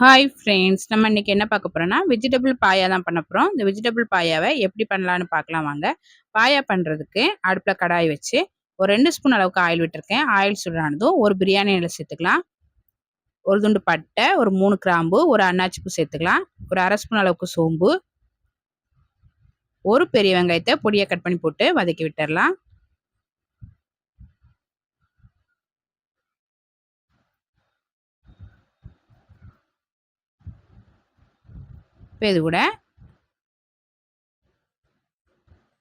Hi friends நம்ம இன்றைக்கி என்ன பார்க்க போறோம்னா வெஜிடபிள் பாயா தான் பண்ண போகிறோம் இந்த வெஜிடபிள் பாயாவை எப்படி பண்ணலான்னு பார்க்கலாம் வாங்க. பாயா பண்ணுறதுக்கு அடுப்பில் கடாய் வச்சு ஒரு ரெண்டு ஸ்பூன் அளவுக்கு ஆயில் விட்டுருக்கேன். ஆயில் சூடானதும் ஒரு பிரியாணி இலை சேர்த்துக்கலாம். ஒரு துண்டு பட்டை ஒரு மூணு கிராம்பு ஒரு அன்னாச்சிப்பூ சேர்த்துக்கலாம். ஒரு அரை ஸ்பூன் அளவுக்கு சோம்பு. ஒரு பெரிய வெங்காயத்தை பொடியை கட் பண்ணி போட்டு வதக்கி விட்டுடலாம் இப்போ இது கூட.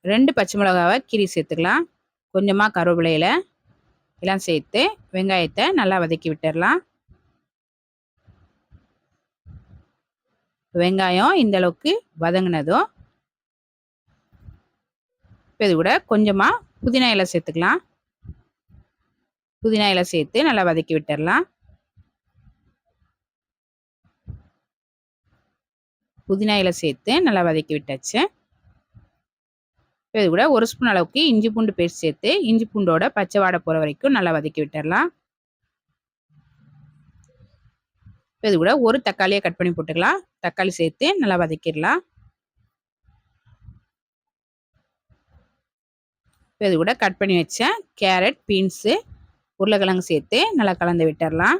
ரெண்டு பச்சை மிளகாவை கீரி சேர்த்துக்கலாம். கொஞ்சமாக கருவேப்பிலையில் எல்லாம் சேர்த்து வெங்காயத்தை நல்லா வதக்கி விட்டுடலாம் வெங்காயம் இந்த அளவுக்கு வதங்கினதும் இப்போ இது கூட கொஞ்சமாக புதினா இலை சேர்த்துக்கலாம். புதினா இலை சேர்த்து நல்லா வதக்கி விட்டுடலாம் புதினா இலை சேர்த்து நல்லா வதக்கி விட்டாச்சு. இது கூட ஒரு ஸ்பூன் அளவுக்கு இஞ்சி பூண்டு பேஸ்ட் சேர்த்து இஞ்சி பூண்டோட பச்சை வாடை போகிற வரைக்கும் நல்லா வதக்கி விட்டுடலாம் இது கூட ஒரு தக்காளியை கட் பண்ணி போட்டுக்கலாம். தக்காளி சேர்த்து நல்லா வதக்கிடலாம். இது கூட கட் பண்ணி வச்ச கேரட் பீன்ஸு உருளைக்கிழங்கு சேர்த்து நல்லா கலந்து விட்டுடலாம்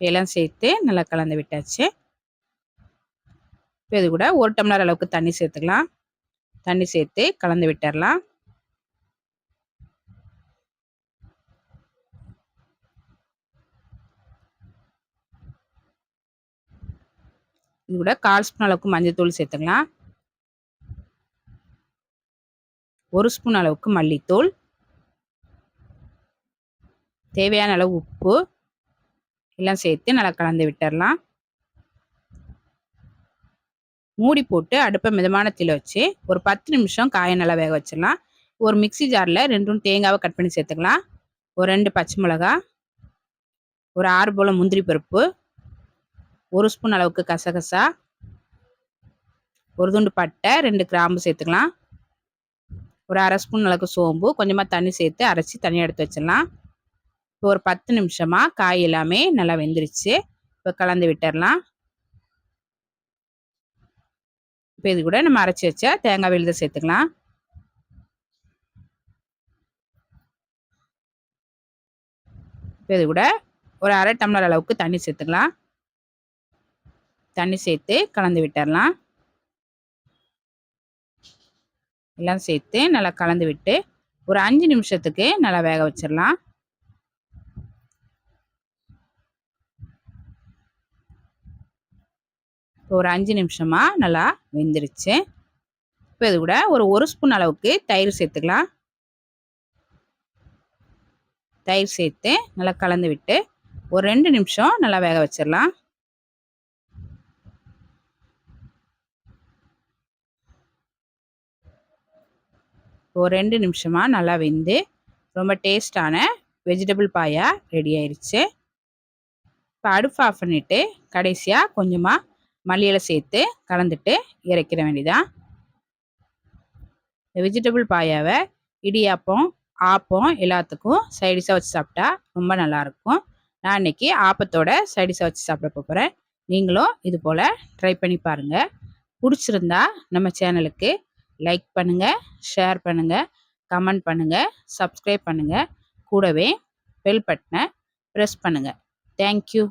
எல்லாம் சேர்த்து நல்லா கலந்து விட்டாச்சு. இப்போ இது கூட ஒரு டம்ளர் அளவுக்கு தண்ணி சேர்த்துக்கலாம். தண்ணி சேர்த்து கலந்து விட்டுடலாம் இது கூட கால் ஸ்பூன் அளவுக்கு மஞ்சத்தூள் சேர்த்துக்கலாம். ஒரு ஸ்பூன் அளவுக்கு மல்லித்தூள். தேவையான அளவு உப்பு. எல்லாம் சேர்த்து நல்லா கலந்து விட்டுடலாம் மூடி போட்டு அடுப்பை மிதமான தீல வச்சு ஒரு பத்து நிமிஷம் காயை நல்லா வேக வச்சிடலாம். ஒரு மிக்சி ஜாரில் ரெண்டும் தேங்காவை கட் பண்ணி சேர்த்துக்கலாம். ஒரு ரெண்டு பச்சை மிளகா ஒரு ஆறு போல் முந்திரி பருப்பு ஒரு ஸ்பூன் அளவுக்கு கசகசா ஒரு துண்டு பட்டை ரெண்டு கிராம்பு சேர்த்துக்கலாம். ஒரு அரை ஸ்பூன் அளவுக்கு சோம்பு கொஞ்சமாக தண்ணி சேர்த்து அரைச்சி தனியாக எடுத்து வச்சிடலாம். இப்போ ஒரு பத்து நிமிஷமாக காய் எல்லாமே நல்லா வெந்துருச்சு. இப்போ கலந்து விட்டுடலாம் இப்போ இது கூட நம்ம அரைச்சி வச்ச தேங்காய் விழுத சேர்த்துக்கலாம். இப்போ இது கூட ஒரு அரை டம்ளர் அளவுக்கு தண்ணி சேர்த்துக்கலாம். தண்ணி சேர்த்து கலந்து விட்டுடலாம் எல்லாம் சேர்த்து நல்லா கலந்து விட்டு ஒரு அஞ்சு நிமிஷத்துக்கு நல்லா வேக வச்சிடலாம் இப்போ ஒரு அஞ்சு நிமிஷமாக நல்லா வெந்துருச்சு. இப்போ இது கூட ஒரு ஒரு ஸ்பூன் அளவுக்கு தயிர் சேர்த்துக்கலாம். தயிர் சேர்த்து நல்லா கலந்து விட்டு ஒரு ரெண்டு நிமிஷம் நல்லா வேக வச்சிடலாம். ஒரு ரெண்டு நிமிஷமாக நல்லா வெந்து ரொம்ப டேஸ்டான வெஜிடபிள் பாயா ரெடி ஆயிடுச்சு இப்போ அடுப்பு ஆஃப் பண்ணிவிட்டு கடைசியாக கொஞ்சமாக மல்லியில் சேர்த்து கலந்துட்டு இறக்கிற வேண்டியதான் இந்த வெஜிடபிள் பாயாவை இடியாப்பம் ஆப்பம் எல்லாத்துக்கும் சைடிஷாக வச்சு சாப்பிட்டா ரொம்ப நல்லாயிருக்கும். நான் இன்னைக்கு ஆப்பத்தோட சைடிஷாக வச்சு சாப்பிட போகிறேன் நீங்களும் இது போல் ட்ரை பண்ணி பாருங்கள் பிடிச்சிருந்தா நம்ம சேனலுக்கு லைக் பண்ணுங்கள் ஷேர் பண்ணுங்கள் கமெண்ட் பண்ணுங்கள் சப்ஸ்கிரைப் பண்ணுங்கள் கூடவே பெல் பட்டனை ப்ரெஸ் பண்ணுங்கள் தேங்க்யூ